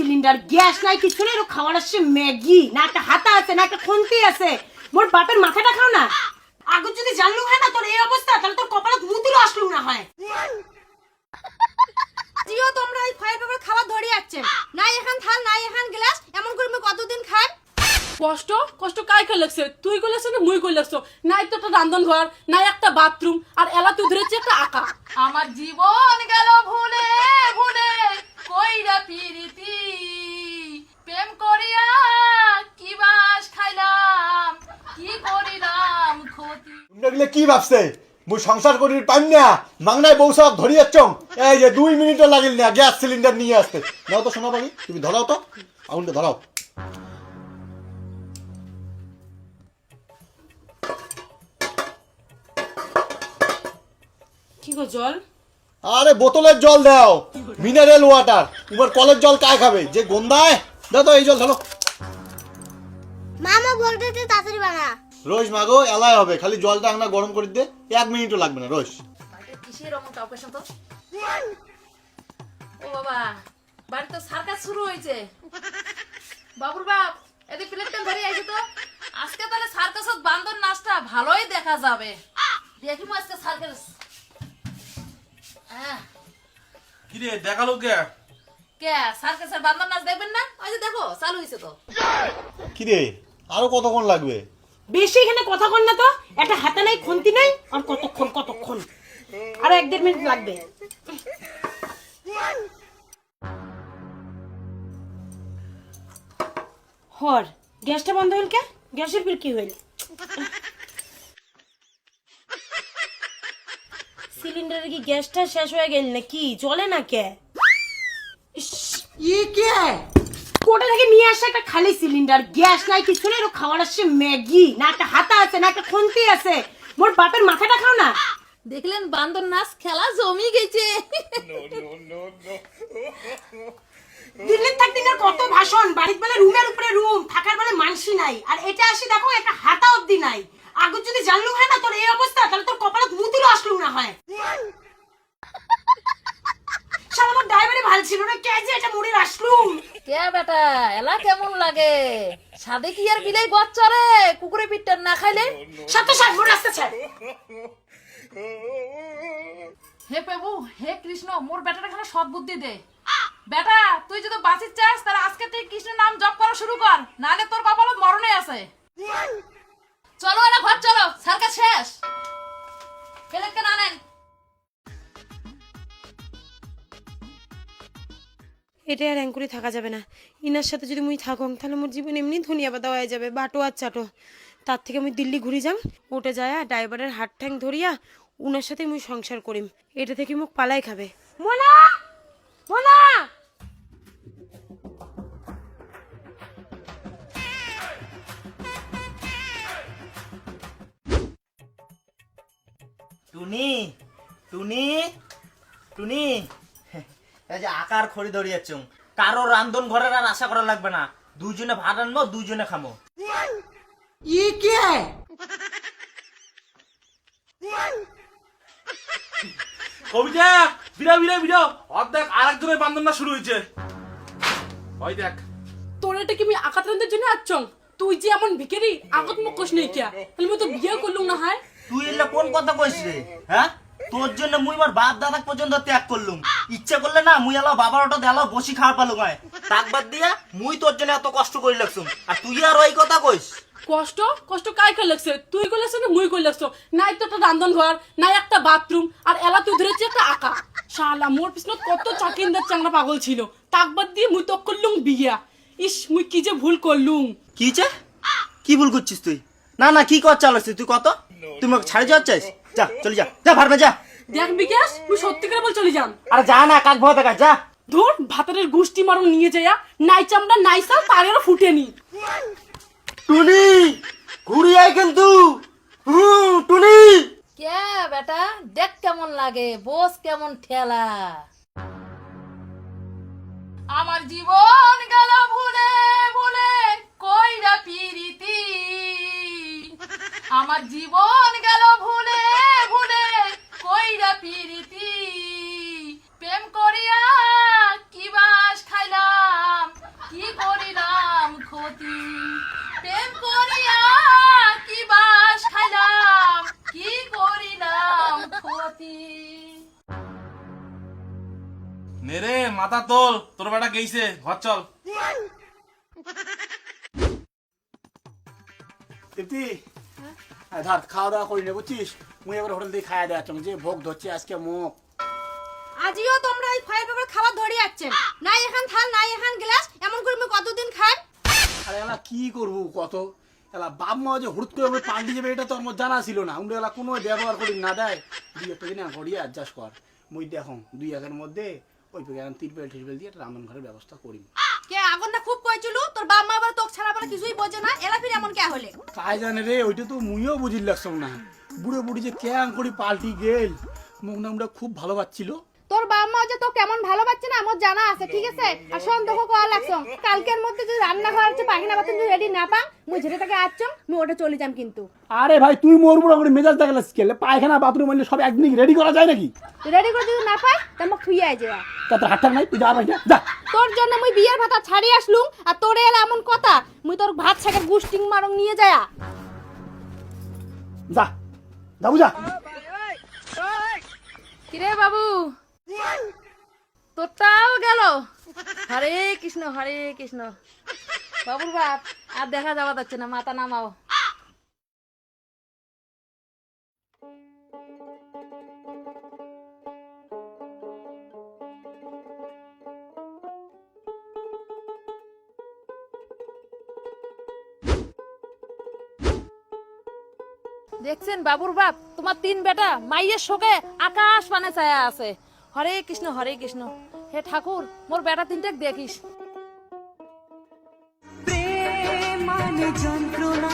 Cylinder gas নাই কিছু নেই খাওয়ার আসছে ম্যাগি না একটা হাতা আছে না একটা খুন্তি আছে। মোর বাপের মাথাটা খাও না। আগে যদি জানলু হয় না তোর এই অবস্থা তাহলে তোর কপালে মুতিরও আসলু না হয়। জিও তোমরা ওই ফায়ার পেপার খাবার ধরে যাচ্ছেন নাই এখান থাল নাই এখান গ্লাস এমন করে আমি কতদিন খান কষ্ট? কষ্ট কাই কে লাগছে? তুই কই লাগছে না মুই লাগছো নাই তো একটা রান্ধন ঘর নাই একটা বাথরুম আর এলা তুই ধরেছে একটা আঁকা। আমার জীবন গেল ভুলে কইরা পিরিতি প্রেম করিয়া কি বাস খাইলাম কি করিলাম ক্ষতি কি ভাবছে? মুই সংসার করি পাইম না মাংনায় বউ সব ধরিয়ে চং এই যে দুই মিনিটও লাগিল না গ্যাস সিলিন্ডার নিয়ে আসতে। নাও তো শোনা পাবি তুমি ধরাও তো। আগুনটা ধরাও। কি গো জল? আরে বোতলের জল দাও মিনারেল ওয়াটার এবার কলের জল কায় খাবে? যে গন্ধায় দাও তো এই জল ধরো। মামা বলতেছে বানা রোজ মাগো এলাই হবে। খালি জলটা আমরা গরম করে দে এক মিনিটও লাগবে না রোজ। কিসের অমন কাউকে তো ও বাবা বাড়িতে সার্কাস শুরু হয়েছে। বাবুর বাপ এদের প্লেটটা ধরে আইছে তো? আজকে তাহলে সার্কাসত বান্দর নাচটা ভালোই দেখা যাবে। দেখিমু আজকে সার্কাস। আহ, কিরে দেখাল কে? কে? সার্কাসের বান্দর নাচ দেখবেন না? ওই যে দেখো চালু হয়েছে তো। কিরে আরও কতক্ষণ লাগবে? বেশি এখানে কথা কন না তো। একটা হাতে নাই, খুন্তি নাই, আর কতক্ষণ কতক্ষণ? আর এক দেড় মিনিট লাগবে। হর, গ্যাসটা বন্ধ হইল কে? গ্যাসের বিল কি হইল? সিলিন্ডারে কি গ্যাসটা শেষ হয়ে গেল নাকি? চলে না কে? ই কে? কোটা থেকে নিয়ে আসছে একটা খালি সিলিন্ডার গ্যাস নাই কিছু নেই খাওয়ার আসছে ম্যাগি না একটা হাতা আছে না একটা খুন্তি আছে। মোর বাপের মাথাটা খাও না। দেখলেন বান্দর নাচ খেলা জমি গেছে। দিল্লির থাকতে না কত ভাষণ বাড়ির বেলা রুমের উপরে রুম থাকার বেলা মানসি নাই। আর এটা আসি দেখো একটা হাতা অবধি নাই। আগে যদি জানলু হয় না তোর এই অবস্থা তাহলে তোর কপালে মুতিরও আসলু না হয়। ভালো ছিল না কে যে এটা কে বেটা এলা কেমন লাগে? সাদে কি আর বিলাই গচ্চরে কুকুরে না খাইলে? সাত মোড় রাস্তা ছাড়। হে প্রভু হে কৃষ্ণ মোর বেটার এখানে সৎ বুদ্ধি দে। বেটা তুই যদি বাঁচির চাস তাহলে আজকে থেকে কৃষ্ণের নাম জপ করা শুরু কর। নালে তোর কপালত মরণে আছে। চলো এরা ঘর চলো। সার্কাস শেষ। এটা আর অ্যাঙ্কুরে থাকা যাবে না। ইনার সাথে যদি মুই থাকং তাহলে মোর জীবন এমনি ধনিয়া পাতা হয়ে যাবে বাটো আর চাটো। তার থেকে আমি দিল্লি ঘুরি যাম ওটা যায় ড্রাইভারের হাত ঠ্যাং ধরিয়া উনার সাথে মুই সংসার করিম। এটা থেকে মুখ পালাই খাবে। মোনা! মোনা! টুনি টুনি টুনি। এই যে আকার খড়ি ধরিয়েছ কারও রান্ধন ঘরের আর আশা করা লাগবে না। দুজনে ভাত আনব দুজনে খামো। ই কে? কবিতা বিরা বিরা বিরা অর্ধেক আর একজনের বান্ধবনা শুরু হয়েছে। ওই দেখ। তোর এটা কি আমি আঁকা রান্ধের জন্য আচ্ছং তুই যে এমন ভিখারি আগত মুখ কোশ নেই কিয়া তাহলে তো বিয়ে করলুম না হয়। তুই এলে কোন কথা কইস রে হ্যাঁ? তোর জন্য মুই আমার বাপ দাদা পর্যন্ত ত্যাগ করলুম। ইচ্ছে করলে না মুই এলাও বাবার ওটা দেলাও বসি খাওয়া পালুম হয় তাক বাদ দিয়া মুই তোর জন্য এত কষ্ট করে লাগছুম আর তুই আর ওই কথা কইস। কষ্ট? কষ্ট কাই কে লাগছে তুই কই লাগছে না মুই কই লাগছো নাই তো একটা রান্ধন ঘর নাই একটা বাথরুম আর এলা তুই ধরেছে একটা আঁকা। শালা মোর পিছনে কত চাকিন্দার চাংড়া পাগল ছিল। তাক বাদ দিয়ে মুই তো করলুম বিয়া। ইস মুই কি যে ভুল করলুম। কি চে কি ভুল করছিস তুই? না না কি কর চালাচ্ছিস তুই কত? তুই আমাকে ছাড়ে যাওয়ার চাইস? যা চলে যা। যা ভারমে যা। দেখ বিকাশ তুই সত্যি করে বল চলে যান আরে যা না কাক ভয় দেখা যা। ধর ভাতারের গুষ্টি মারুন নিয়ে যাইয়া নাই চামড়া নাই সাল ফুটেনি টুনি ঘুরি আয় কিন্তু। হুম টুনি। কে বেটা দেখ কেমন লাগে বস কেমন ঠেলা। আমার জীবন গেল ভুলে ভুলে কইরা পিরিতি। আমার জীবন গেল ভুলে নেরে মাথা তোল তোর বেটা গেইছে ঘর চল। তৃপ্তি হ্যাঁ? ধর খাওয়া দাওয়া করি নে বুঝছিস? মুই এবার হোটেল দিয়ে খাওয়া দেওয়া যে ভোগ ধরছে আজকে মুখ। আজিও তোমরা এই ফয়ের পেপার খাবার ধরে যাচ্ছে নাই এখান থাল নাই এখান গ্লাস এমন করে কতদিন খান আরে কি করব কত? এলা বাপ মা যে হুট করে আমরা পাল্টি যাবে এটা তো আমার জানা ছিল না। আমরা এলা কোনো ব্যবহার করি না দেয় দুই একটা দিন করি অ্যাডজাস্ট কর। মুই দেখো দুই একের মধ্যে ওই পেকে তিরপেল টিরপেল দিয়ে একটা রান্ধন ঘরের ব্যবস্থা করি। কে আগুনটা খুব কইছিল? তোর বাপ মা আবার তোক ছাড়া বলে কিছুই বোঝে না। এলা ফির এমন কে হলে? তাই জানে রে ওইটা তো মুইও বুঝির লাগছ না। বুড়ো বুড়ি যে ক্যাং করি পাল্টি গেল মুখ নামটা খুব ভালো পাচ্ছিল তোর বাবা মা যে তো কেমন ভালো পাচ্ছে না আমার জানা আছে ঠিক আছে? আর সন্দেহ করা লাগছো। কালকের মধ্যে যদি রান্না ঘর হচ্ছে পাখিনা বাতি যদি রেডি না পাং মুই যেটা তাকে আসছো মুই ওটা চলে যাম কিন্তু। আরে ভাই তুই মোর বুড়ো করে মেজাজ দেখালে স্কেলে পায়খানা বাথরুম হইলে সব একদিন রেডি করা যায় নাকি? রেডি করে যদি না পাই তা থুই আই যা তাতে হাতটা নাই তুই যা ভাই যা, যা। তোর জন্য মুই বিয়ের ভাতা ছাড়ি আসলুম আর তোরে এলা এমন কথা মুই তোর ভাত ছাকের গুস্টিং মারং নিয়ে যায়া। যা যাব যা। কিরে বাবু? তোরটাও গেল। হরে কৃষ্ণ হরে কৃষ্ণ। বাবুর বাপ, আর দেখা যাওয়া যাচ্ছে না, মাথা নামাও। দেখছেন, বাবুর বাপ, তোমার তিন বেটা মাইয়ের শোকে আকাশ পানে ছায়া আছে। হরে কৃষ্ণ হরে কৃষ্ণ। হে ঠাকুর মোর বেটা তিনটাক দেখিস। মানে যন্ত্রণা।